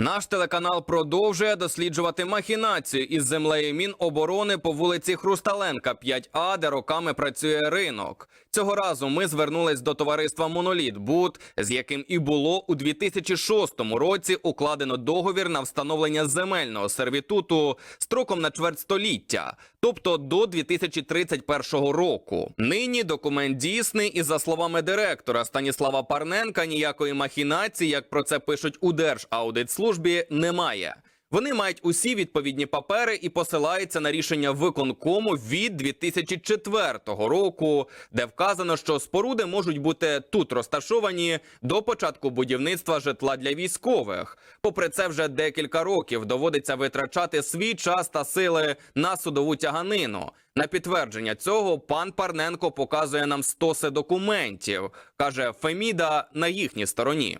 Наш телеканал продовжує досліджувати махінацію із землею Міноборони по вулиці Хрусталенка 5А, де роками працює ринок. Цього разу ми звернулись до товариства Моноліт Бут, з яким і було у 2006 році укладено договір на встановлення земельного сервітуту строком на чверть століття, тобто до 2031 року. Нині документ дійсний, і за словами директора Станіслава Парненка, ніякої махінації, як про це пишуть у Держаудитслужбі, немає. Вони мають усі відповідні папери і посилаються на рішення виконкому від 2004 року, де вказано, що споруди можуть бути тут розташовані до початку будівництва житла для військових. Попри це, вже декілька років доводиться витрачати свій час та сили на судову тяганину. На підтвердження цього пан Парненко показує нам стоси документів. каже Феміда на їхній стороні.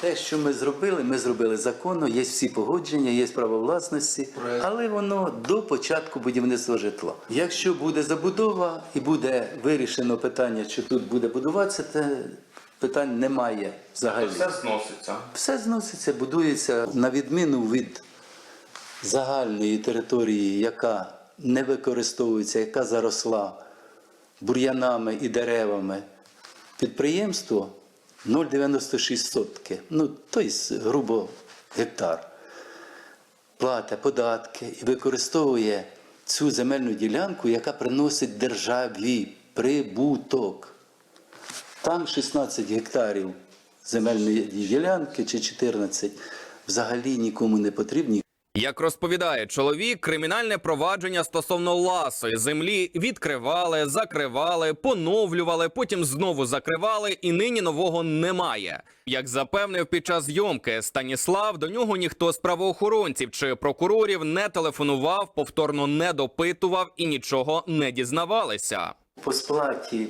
Те, що ми зробили, ми зробили законно, є всі погодження, є право власності, але воно до початку будівництва житла. Якщо буде забудова і буде вирішено питання, чи тут буде будуватися, то питань немає взагалі. зноситься. Все зноситься, будується на відміну від загальної території, яка не використовується, яка заросла бур'янами і деревами. Підприємство 0,96 сотки, ну, тобто, грубо, гектар. Платить податки і використовує цю земельну ділянку, яка приносить державі прибуток. Там 16 гектарів земельної ділянки чи 14 взагалі нікому не потрібні. Як розповідає чоловік, кримінальне провадження стосовно ласої землі відкривали, закривали, поновлювали, потім знову закривали, і нині нового немає. Як запевнив під час зйомки Станіслав, до нього ніхто з правоохоронців чи прокурорів не телефонував, повторно не допитував і нічого не дізнавалися. По сплаті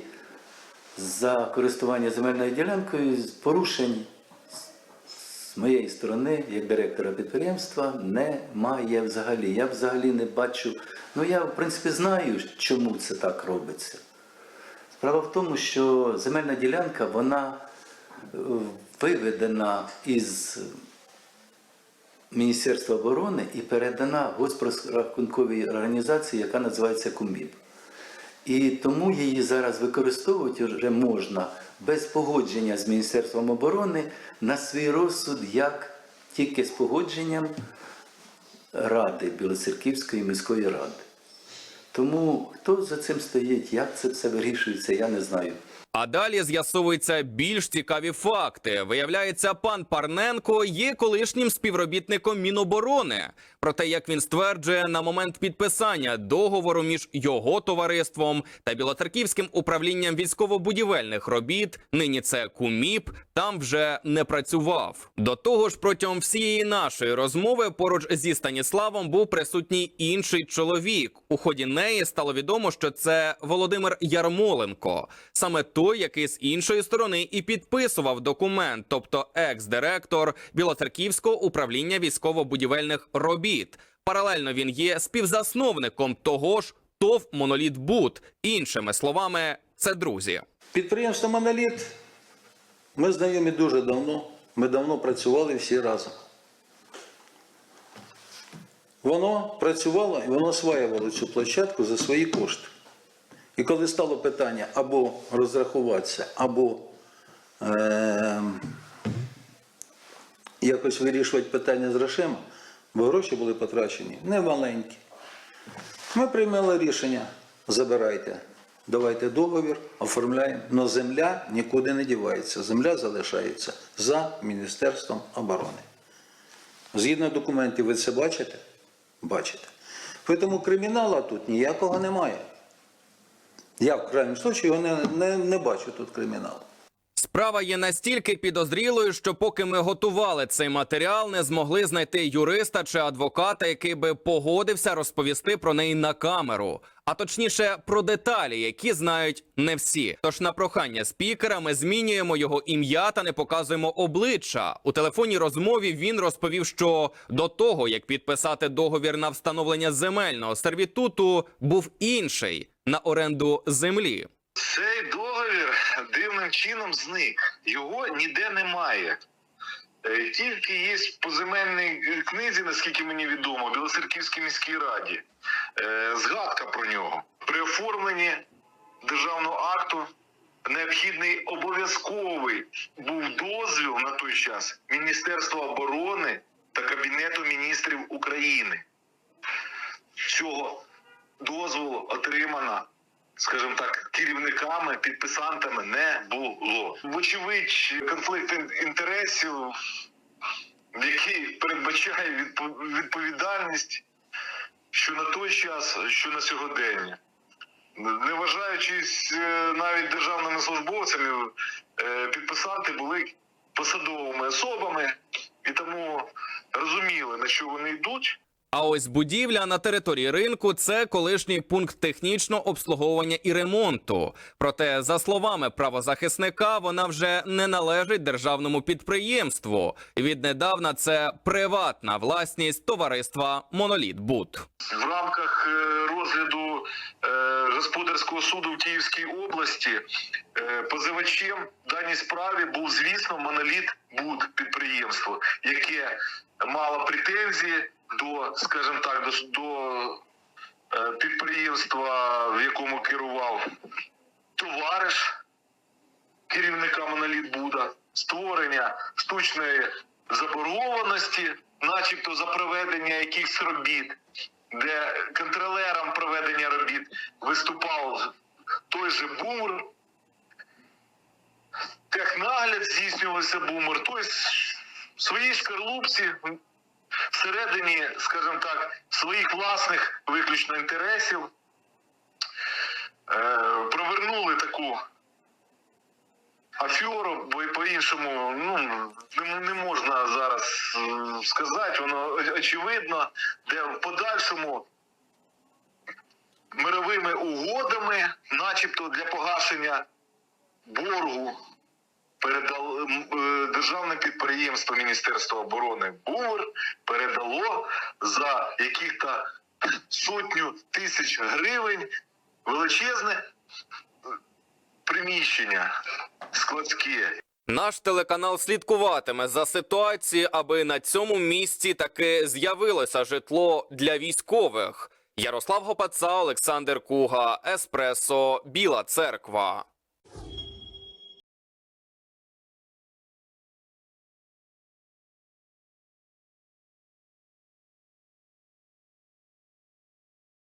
за користування земельною ділянкою з порушень з моєї сторони, як директора підприємства, немає взагалі. Я взагалі не бачу. Ну я в принципі знаю, чому це так робиться. Справа в тому, що земельна ділянка вона е, виведена із Міністерства оборони і передана госпрозрахунковій організації, яка називається КУМБІП. І тому її зараз використовувати вже можна без погодження з Міністерством оборони на свій розсуд, як тільки з погодженням Ради Білоцерківської міської ради. Тому хто за цим стоїть, як це все вирішується, я не знаю. А далі з'ясовуються більш цікаві факти. Виявляється, пан Парненко є колишнім співробітником Міноборони. Проте, як він стверджує, на момент підписання договору між його товариством та Білоцерківським управлінням військово-будівельних робіт, нині це КУМІП, там вже не працював. До того ж, протягом всієї нашої розмови поруч зі Станіславом був присутній інший чоловік. У ході неї стало відомо, що це Володимир Ярмоленко, саме той, який з іншої сторони і підписував документ, тобто екс-директор Білоцерківського управління військово-будівельних робіт. Паралельно він є співзасновником того ж ТОВ Моноліт Бут. Іншими словами, це друзі. Підприємство Моноліт. Ми знайомі дуже давно. Ми давно працювали всі разом. Воно працювало і воно осваювало цю площадку за свої кошти. І коли стало питання або розрахуватися, або е- якось вирішувати питання з грошима, бо гроші були потрачені немаленькі. Ми прийняли рішення, забирайте, давайте договір, оформляємо. Но земля нікуди не дівається. Земля залишається за Міністерством оборони. Згідно документів, ви це бачите? Бачите. Тому кримінала тут ніякого немає. Я в крайньому случаї його не, не, не бачу тут криміналу. Справа є настільки підозрілою, що поки ми готували цей матеріал, не змогли знайти юриста чи адвоката, який би погодився розповісти про неї на камеру. А точніше про деталі, які знають не всі. Тож на прохання спікера ми змінюємо його ім'я та не показуємо обличчя. У телефонній розмові він розповів, що до того як підписати договір на встановлення земельного сервітуту, був інший на оренду землі. Цей договір дивним чином зник. Його ніде немає. Е, Тільки є в поземельній книзі, наскільки мені відомо, в Білоцерківській міській раді згадка про нього. При оформленні державного акту необхідний обов'язковий був дозвіл на той час Міністерства оборони та Кабінету міністрів України. Цього дозволу отримано, скажімо так, керівниками, підписантами не було. Вочевидь, конфлікт інтересів, який передбачає відповідальність, що на той час, що на сьогодення. Не вважаючись е, навіть державними службовцями, підписати, підписанти були посадовими особами і тому розуміли, на що вони йдуть. А ось будівля на території ринку це колишній пункт технічного обслуговування і ремонту. Проте, за словами правозахисника, вона вже не належить державному підприємству. Віднедавна це приватна власність товариства Моноліт Бут. в рамках е, розгляду е, господарського суду в Київській області е, позивачем в даній справі був, звісно, моноліт Буд підприємство, яке мало претензії до, скажімо так, до, до е, підприємства, в якому керував товариш керівника моноліт Буда, створення штучної заборгованості, начебто за проведення якихось робіт, де контролером проведення робіт виступав той же Бумер, технагляд здійснювався Бумер, тобто в своїй шкарлупці всередині, скажімо так, своїх власних виключно інтересів е, провернули таку аферу, бо по-іншому ну, не, не можна зараз е, сказати, воно очевидно, де в подальшому мировими угодами, начебто для погашення боргу передало е, державне підприємство Міністерства оборони БУР передало за яких-то сотню тисяч гривень величезне е, приміщення складське, Наш телеканал слідкуватиме за ситуацією, аби на цьому місці таки з'явилося житло для військових. Ярослав Гопаца, Олександр Куга, Еспресо, Біла Церква.